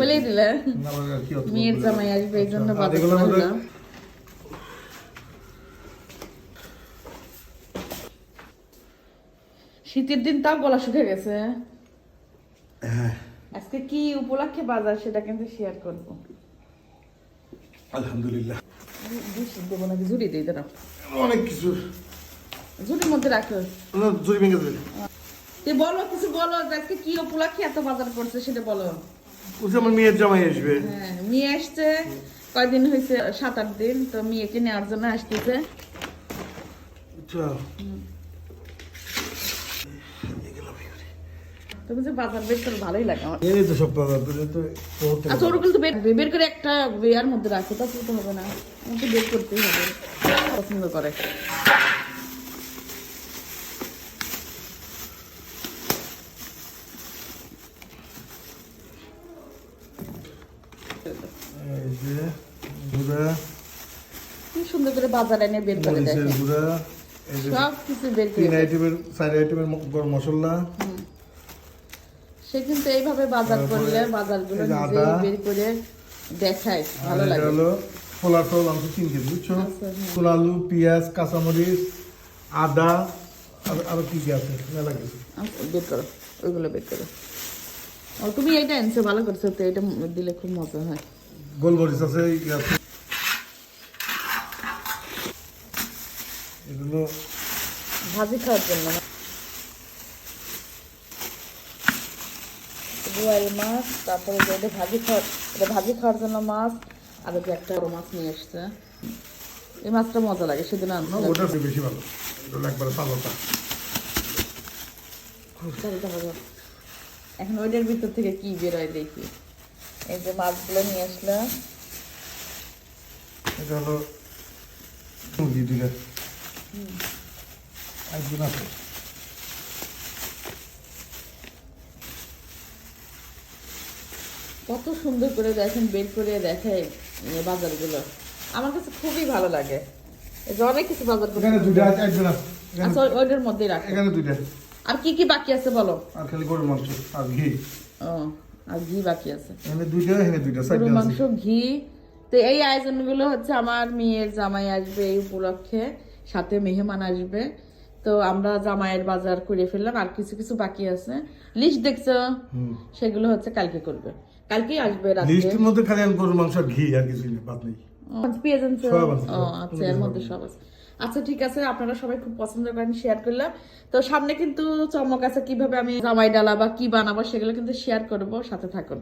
বলেই দিলে। মেয়ের জামাই আসবে এই জন্য করলাম শীতের দিন তাও গলা শুকে গেছে। হ্যাঁ। আজকে কি উপলক্ষে বাজার সেটা কিন্তু শেয়ার করব। আলহামদুলিল্লাহ। দেবো নাকি? ঝুড়ি দিই দাঁড়াও অনেক কিছু। ঝুড়ির মধ্যে রাখো। জুড়ি ভেঙে দেবে বলো কিছু বলো আজকে কি উপলক্ষে এত বাজার করছে সেটা বলো। বলছি আমার মেয়ের জামাই আসবে। হ্যাঁ মেয়ে আসছে কয়দিন হয়েছে? সাত আট দিন তো মেয়েকে নেওয়ার জন্য আসতেছে। আচ্ছা। তুমি যে বাজার বের করে ভালোই লাগে আমার। এই তো সব বাজার এই তো আচ্ছা ওরকম তো বের বের করে একটা বেয়ার মধ্যে রাখো তা তো হবে না। আমাকে বের করতেই হবে। পছন্দ করে। এই যে গুঁড়া। কি সুন্দর করে বাজার এনে বের করে মরিচের গুঁড়া সব কিছু বের করে তিন আইটেমের চার আইটেমের গরম মশলা। সে কিন্তু এইভাবে বাজার করলে বাজারগুলো এই যে নিজেই আদা। বের করে দেখায় ভালো এটা লাগে। হলো ফোলার ফল অংশ তিন কেজি বুঝছ? আচ্ছা। আলু পেঁয়াজ কাঁচামরিচ আদা আর আরও কি কি আছে? মেলা কিছু আচ্ছা, বের করো ওইগুলো বের করো। তুমি এইটা এনেছো ভালো করছ তো এটা দিলে খুব মজা হয়। গোলমরিচ আছে এগুলো ভাজি খাওয়ার জন্য। বোয়াল মাছ তারপরে এটা ভাজি খাওয়ার এটা ভাজি খাওয়ার জন্য মাছ আর যে একটা বড় মাছ নিয়ে এসছে। এই মাছটা মজা লাগে সেদিন ওটা বেশি ভালো। এটা একবারে এখন ওইটার ভিতর থেকে কি বেরোয় দেখি। এই যে মাছগুলো নিয়ে আসলাম। এটা হলো মুরগি দুইটা। আছে। কত সুন্দর করে দেখেন বের করে দেখে বাজারগুলো। আমার কাছে খুবই ভালো লাগে। অনেক কিছু বাজার আছে আচ্ছা ওইটার মধ্যেই রাখো। এখানে দুইটা। আর কি কি বাকি আছে বলো? আর খালি গরুর মাংস আর ঘি। ও আর ঘি বাকি আছে। দুইটা দুইটা গরু মাংস ঘি। তো এই আয়োজনগুলো হচ্ছে আমার মেয়ের জামাই আসবে এই উপলক্ষে সাথে মেহমান আসবে। তো আমরা জামাইয়ের বাজার করে ফেললাম আর কিছু কিছু বাকি আছে। লিস্ট দেখছ? সেগুলো হচ্ছে কালকে করবে। কালকেই আসবে রাত্রে লিস্টের মধ্যে খালি গরুর মাংস ঘি আর কিছু নেই। বাদ নেই ও আচ্ছা এর মধ্যে সব আছে। আচ্ছা ঠিক আছে, আপনারা সবাই খুব পছন্দ করেন শেয়ার করলাম। তো সামনে কিন্তু চমক আছে কীভাবে আমি জামাই ডালা বা কি বানাবো সেগুলো কিন্তু শেয়ার করব, সাথে থাকুন।